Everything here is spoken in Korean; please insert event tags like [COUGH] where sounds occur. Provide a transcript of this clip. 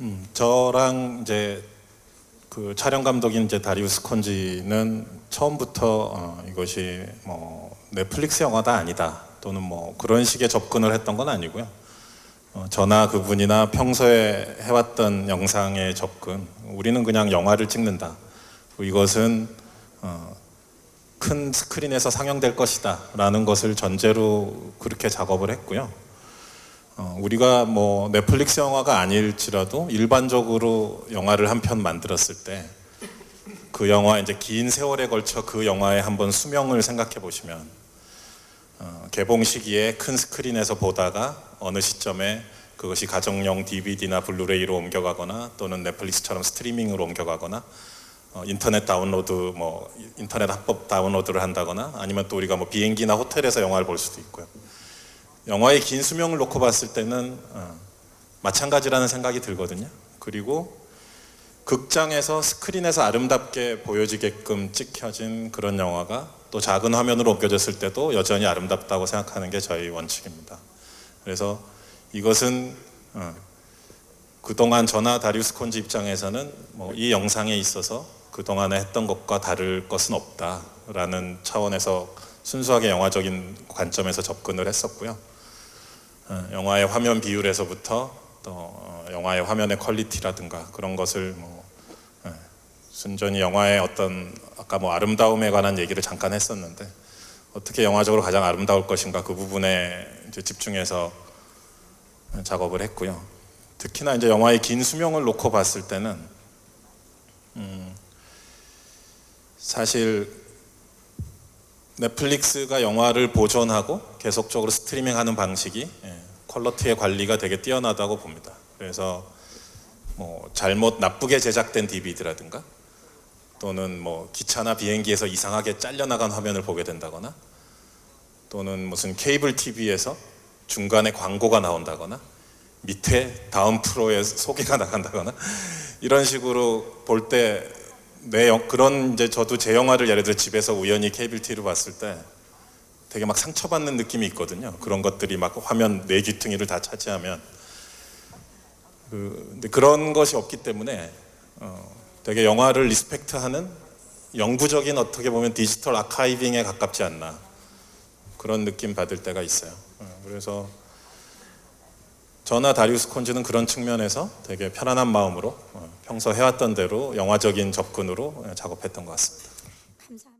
음, 저랑 이제 그 촬영 감독인 이제 다리우스 콘지는 처음부터 어, 이것이 뭐 넷플릭스 영화다 아니다 또는 뭐 그런 식의 접근을 했던 건 아니고요. 어, 저나 그분이나 평소에 해왔던 영상의 접근, 우리는 그냥 영화를 찍는다. 이것은 어, 큰 스크린에서 상영될 것이다라는 것을 전제로 그렇게 작업을 했고요. 어, 우리가 뭐 넷플릭스 영화가 아닐지라도 일반적으로 영화를 한 편 만들었을 때 그 영화 이제 긴 세월에 걸쳐 그 영화의 한번 수명을 생각해 보시면 어, 개봉 시기에 큰 스크린에서 보다가 어느 시점에 그것이 가정용 DVD나 블루레이로 옮겨가거나 또는 넷플릭스처럼 스트리밍으로 옮겨가거나 어, 인터넷 다운로드 뭐 인터넷 합법 다운로드를 한다거나 아니면 또 우리가 뭐 비행기나 호텔에서 영화를 볼 수도 있고요. 영화의 긴 수명을 놓고 봤을 때는 어, 마찬가지라는 생각이 들거든요. 그리고 극장에서 스크린에서 아름답게 보여지게끔 찍혀진 그런 영화가 또 작은 화면으로 옮겨졌을 때도 여전히 아름답다고 생각하는 게 저희 원칙입니다. 그래서 이것은 어, 그동안 저나 다리우스 콘지 입장에서는 뭐 이 영상에 있어서 그동안에 했던 것과 다를 것은 없다라는 차원에서 순수하게 영화적인 관점에서 접근을 했었고요. 어, 영화의 화면 비율에서부터 또 어, 영화의 화면의 퀄리티라든가 그런 것을 뭐 예, 순전히 영화의 어떤 아까 뭐 아름다움에 관한 얘기를 잠깐 했었는데 어떻게 영화적으로 가장 아름다울 것인가 그 부분에 집중해서 작업을 했고요. 특히나 이제 영화의 긴 수명을 놓고 봤을 때는 음, 사실 넷플릭스가 영화를 보존하고 계속적으로 스트리밍하는 방식이 예, 퀄러티의 관리가 되게 뛰어나다고 봅니다. 그래서 뭐 잘못 나쁘게 제작된 DVD라든가 또는 뭐 기차나 비행기에서 이상하게 잘려나간 화면을 보게 된다거나 또는 무슨 케이블 TV에서 중간에 광고가 나온다거나 밑에 다음 프로에 소개가 나간다거나 [LAUGHS] 이런 식으로 볼 때 내 그런 이제 저도 제 영화를 예를 들어 집에서 우연히 케이블 TV로 봤을 때 되게 막 상처받는 느낌이 있거든요. 그런 것들이 막 화면 네 귀퉁이를 다 차지하면 그 근데 그런 것이 없기 때문에 어, 되게 영화를 리스펙트하는 영구적인 어떻게 보면 디지털 아카이빙에 가깝지 않나 그런 느낌 받을 때가 있어요. 어, 그래서 저나 다리우스 콘즈는 그런 측면에서 되게 편안한 마음으로 어, 평소 해왔던 대로 영화적인 접근으로 어, 작업했던 것 같습니다. 감사합니다.